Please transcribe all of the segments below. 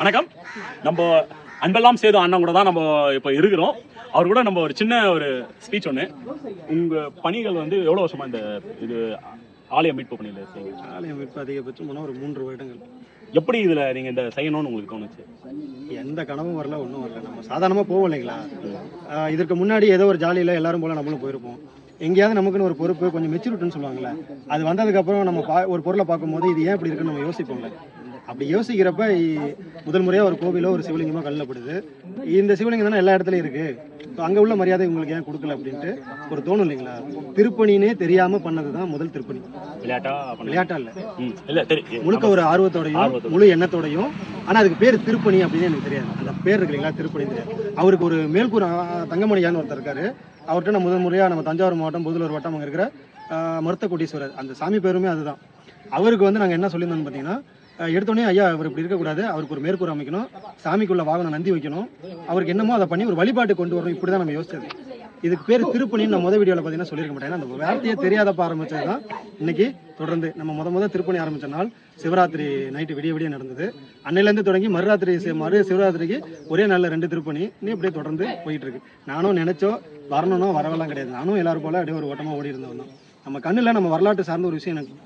வணக்கம். நம்ம அன்பெல்லாம் சேது அண்ணன் கூட தான் நம்ம இப்போ இருக்கிறோம். அவர் கூட நம்ம ஒரு சின்ன ஒரு ஸ்பீச் ஒன்று உங்க பணிகள் வந்து எவ்வளவு வருஷமா இந்த இது ஆலய மீட்பு பணியில செய்யுங்க ஆலயம் இப்போ அதிகபட்சம் போனால் ஒரு மூன்று வருடங்கள். எப்படி இதுல நீங்க இந்த செய்யணும்னு உங்களுக்கு தோணுச்சு? எந்த கனவும் வரல ஒன்றும் வரல. நம்ம சாதாரணமாக போவோம் இல்லைங்களா? இதற்கு முன்னாடி ஏதோ ஒரு ஜாலியில் எல்லாரும் போல நம்மளும் போயிருப்போம். எங்கேயாவது நமக்குன்னு ஒரு பொறுப்பு கொஞ்சம் மெச்சூரிட்டுன்னு சொல்லுவாங்கல்ல. அது வந்ததுக்கப்புறம் நம்ம பா ஒரு பொருளை பார்க்கும்போது இது ஏன் இப்படி இருக்குன்னு நம்ம யோசிப்போம்ல. அப்படி யோசிக்கிறப்ப முதல் முறையாக ஒரு கோவிலோ ஒரு சிவலிங்கமோ கல்லப்படுது இந்த சிவலிங்கம் தானே எல்லா இடத்துலையும் இருக்கு. ஸோ அங்கே உள்ள மரியாதை உங்களுக்கு ஏன் கொடுக்கல அப்படின்ட்டு ஒரு தோணும் இல்லைங்களா? திருப்பணினே தெரியாமல் பண்ணது தான் முதல் திருப்பணி. விளையாட்டா விளையாட்டா இல்லை. முழுக்க ஒரு ஆர்வத்தோடையும் ஆர்வத்தோட. முழு எண்ணத்தோடையும். ஆனா அதுக்கு பேர் திருப்பணி அப்படின்னு எனக்கு தெரியாது. அந்த பேர் இருக்கு இல்லைங்களா? திருப்பணி தெரியாது அவருக்கு ஒரு மேல்கூர் தங்கமணியான்னு ஒருத்தர் இருக்காரு. அவர்கிட்ட நம்ம முதல் முறையாக நம்ம தஞ்சாவூர் மாவட்டம் புதுலூர் வட்டம் அங்கே இருக்கிற மருத்தக்குட்டீஸ்வரர் மருத்த கோட்டீஸ்வரர் அந்த சாமி பேருமே அதுதான். அவருக்கு வந்து நாங்கள் என்ன சொல்லியிருந்தோம்னு பார்த்தீங்கன்னா ஆஹ், எடுத்தோடனே ஐயா அவர் இப்படி இருக்கக்கூடாது. அவருக்கு ஒரு மேற்கூர் அமைக்கணும். சாமிக்குள்ள வாகனம் நந்தி வைக்கணும். அவருக்கு என்னமோ அதை பண்ணி ஒரு வழிபாட்டு கொண்டு வரணும். இப்படி தான் நம்ம யோசிச்சது. இதுக்கு பேர் திருப்பணின்னு நான் முத வீடியோவில் பார்த்தீங்கன்னா சொல்லியிருக்க மாட்டேன். ஏன்னா அந்த வார்த்தையே தெரியாதப்ப ஆரம்பிச்சது தான் இன்னைக்கு தொடர்ந்து நம்ம முத முத திருப்பணி ஆரம்பித்த நாள் சிவராத்திரி நைட்டு விடிய விடிய நடந்தது. அன்னையிலேருந்து தொடங்கி மறுராத்திரி மறு சிவராத்திரிக்கு ஒரே நாளில் ரெண்டு திருப்பணி. நீ இப்படியே தொடர்ந்து போயிட்டு இருக்கு நானும் நினைச்சோ வரணும்னா வரவெல்லாம் கிடையாது. நானும் எல்லாரும் போல அப்படியே ஒரு ஓட்டமாக ஓடி இருந்தவன் நம்ம கண்ணில் நம்ம வரலாற்று சார்ந்த ஒரு விஷயம் எனக்கு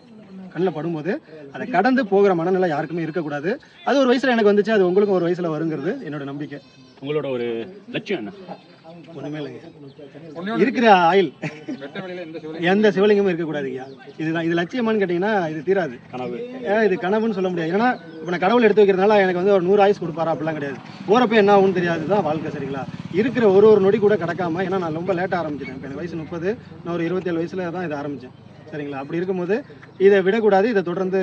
கண்ணில் படும்போது அதை கடந்து போகிற மனநிலை யாருக்குமே இருக்கக்கூடாது. அது ஒரு வயசுல எனக்கு வந்துச்சு அது உங்களுக்கும் ஒரு வயசுல வருங்கிறது என்னோட நம்பிக்கை. உங்களோட ஒரு லட்சியம் என்ன? ஒண்ணுமே இல்லைங்க. இருக்கிற ஆயில் எந்த சிவலிங்கமும் இருக்கக்கூடாதுங்க இதுதான். இது லட்சியமான்னு கேட்டிங்கன்னா இது தீராது. கனவு. ஏன் இது கனவுன்னு சொல்ல முடியாது. ஏன்னா இப்போ நான் கடவுள் எடுத்து வைக்கிறதுனால எனக்கு வந்து ஒரு நூறு ஆயுஸ் கொடுப்பாரா அப்படிலாம் கிடையாது. போகிறப்ப என்ன ஆகும்னு தெரியாது தான் வாழ்க்கை சரிங்களா? இருக்கிற ஒரு ஒரு நொடி கூட கிடக்காம ஏன்னா நான் ரொம்ப லேட்டாக ஆரம்பிச்சிட்டேன். இப்போ எனக்கு வயசு முப்பது நான் ஒரு இருபத்தேழு வயசுல தான் இதை ஆரம்பித்தேன் சரிங்களா? அப்படி இருக்கும்போது இதை விடக்கூடாது. இதை தொடர்ந்து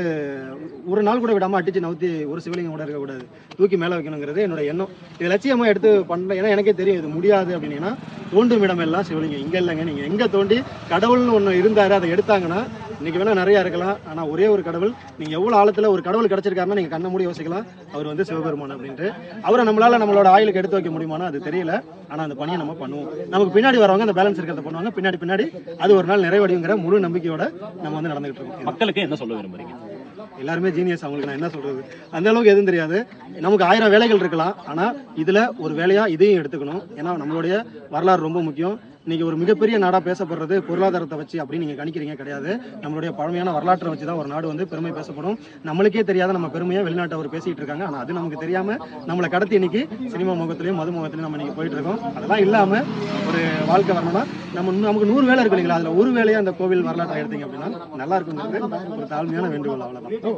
ஒரு நாள் கூட விடாமல் அடிச்சு நவுத்தி ஒரு சிவலிங்கம் கூட இருக்கக்கூடாது. தூக்கி மேலே வைக்கணுங்கிறது என்னோட எண்ணம். இது லட்சியமாக எடுத்து பண்ண ஏன்னா எனக்கே தெரியும் இது முடியாது அப்படின்னா தோண்டும் இடமெல்லாம் சிவலிங்கம். இங்கே இல்லைங்க. நீங்கள் எங்கே தோண்டி கடவுள்னு ஒன்று இருந்தார் அதை எடுத்தாங்கன்னா இன்னைக்கு வேணா நிறைய இருக்கலாம். ஆனா ஒரே ஒரு கடவுள் நீங்க எவ்வளவு ஆழத்துல ஒரு கடவுள் கிடைச்சிருக்காருன்னா நீங்க கண்ண மூடி யோசிக்கலாம். அவர் வந்து சிவபெருமான் அப்படின்ட்டு. அவரை நம்மளால நம்மளோட ஆயுளுக்கு எடுத்து வைக்க முடியுமானா அது தெரியல. ஆனா அந்த பணியை நம்ம பண்ணுவோம். நமக்கு பின்னாடி வரவங்க அந்த பேலன்ஸ் இருக்கிறத பண்ணுவாங்க. பின்னாடி பின்னாடி அது ஒரு நாள் நிறைவடையுங்கிற முழு நம்பிக்கையோட நம்ம வந்து நடந்துகிட்டு இருக்கோம். மக்களுக்கு என்ன சொல்ல விரும்புறீங்க? எல்லாருமே ஜீனியஸ் அவங்களுக்கு நான் என்ன சொல்றது? அந்த அளவுக்கு எதுவும் தெரியாது. நமக்கு ஆயிரம் வேலைகள் இருக்கலாம். ஆனா இதுல ஒரு வேலையா இதையும் எடுத்துக்கணும். ஏன்னா நம்மளுடைய வரலாறு ரொம்ப முக்கியம். இன்னைக்கு ஒரு மிகப்பெரிய நாடா பேசப்படுறது பொருளாதாரத்தை வச்சு அப்படின்னு நீங்க கணிக்கிறீங்க கிடையாது. நம்மளுடைய பழமையான வரலாற்றை வச்சு தான் ஒரு நாடு வந்து பெருமை பேசப்படும். நம்மளுக்கே தெரியாத நம்ம பெருமையா வெளிநாட்டு அவர் பேசிட்டு இருக்காங்க. ஆனா அது நமக்கு தெரியாம நம்மளை கடத்தி இன்னைக்கு சினிமா முகத்திலையும் மது முகத்திலையும் நம்ம இன்னைக்கு போயிட்டு இருக்கோம். அதெல்லாம் இல்லாம ஒரு வாழ்க்கை வரணும்னா நம்ம நமக்கு நூறு வேலை இருக்கு இல்லைங்களா? அதுல ஒரு வேலையா அந்த கோவில் வரலாற்றை எடுத்தீங்க அப்படின்னா நல்லா இருக்குங்கிறது ஒரு தாழ்மையான வேண்டுகோள் அவ்வளவுதான்.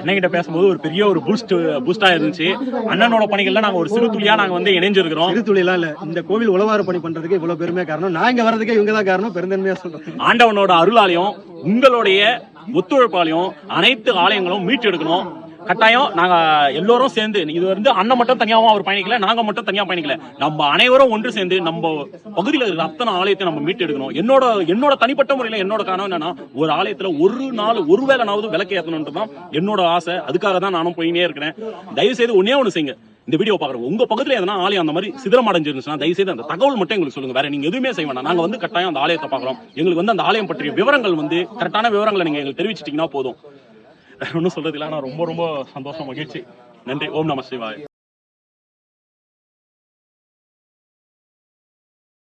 அண்ணன்கிட்ட பேசும்போது ஒரு பெரிய ஒரு பூஸ்ட் பூஸ்டா இருந்துச்சு. அண்ணனோட பணிகள்ல நாங்க ஒரு சிறு துளியா நாங்க வந்து இணைஞ்சிருக்கிறோம். சிறு துளிலாம் இல்ல. இந்த கோவில் உழவார பணி பண்றதுக்கு இவ்வளவு பெருமையா காரணம் நான் இங்க வர்றதுக்கே இவங்க தான் காரணம் பெருந்தன்மையா சொல்றேன். ஆண்டவனோட அருளாலையும் உங்களுடைய ஒத்துழைப்பாலையும் அனைத்து ஆலயங்களும் மீட்டெடுக்கணும் கட்டாயம் நாங்க எல்லோரும் சேர்ந்து இது வந்து அண்ணன் மட்டும் தனியாவும் அவர் பயணிக்கல நாங்க மட்டும் தனியா பயணிக்கல. நம்ம அனைவரும் ஒன்று சேர்ந்து நம்ம பகுதியில் இருக்கிற அத்தனை ஆலயத்தை நம்ம மீட்டெடுக்கணும் என்னோட என்னோட தனிப்பட்ட முறையில என்னோட கனவு என்னன்னா ஒரு ஆலயத்துல ஒரு நாள் ஒரு வேலைனாவது விளக்கு ஏற்றணும்ன்றது தான் என்னோட ஆசை. அதுக்காக தான் நானும் போயினே இருக்கிறேன். தயவு செய்து ஒன்னே ஒன்று செய்யுங்க. இந்த வீடியோ பாக்குறவங்க உங்க பக்கத்துல எதனா ஆலயம் அந்த மாதிரி சிதறம் அடைஞ்சிருந்துச்சுன்னா தயவு செய்து அந்த தகவல் மட்டும் எங்களுக்கு சொல்லுங்க. வேற நீங்க எதுவுமே செய்ய வேண்டாம் நாங்க வந்து கட்டாயம் அந்த ஆலயத்தை பாக்குறோம் எங்களுக்கு வந்து அந்த ஆலயம் பற்றிய விவரங்கள் வந்து கரெக்டான விவரங்களை நீங்க எங்களுக்கு தெரிவிச்சிட்டீங்கன்னா போதும். ஒன்றும் சொல்றது இல்லை. ஆனா ரொம்ப ரொம்ப சந்தோஷம் மகிழ்ச்சி. நன்றி. ஓம் நம சிவாய்.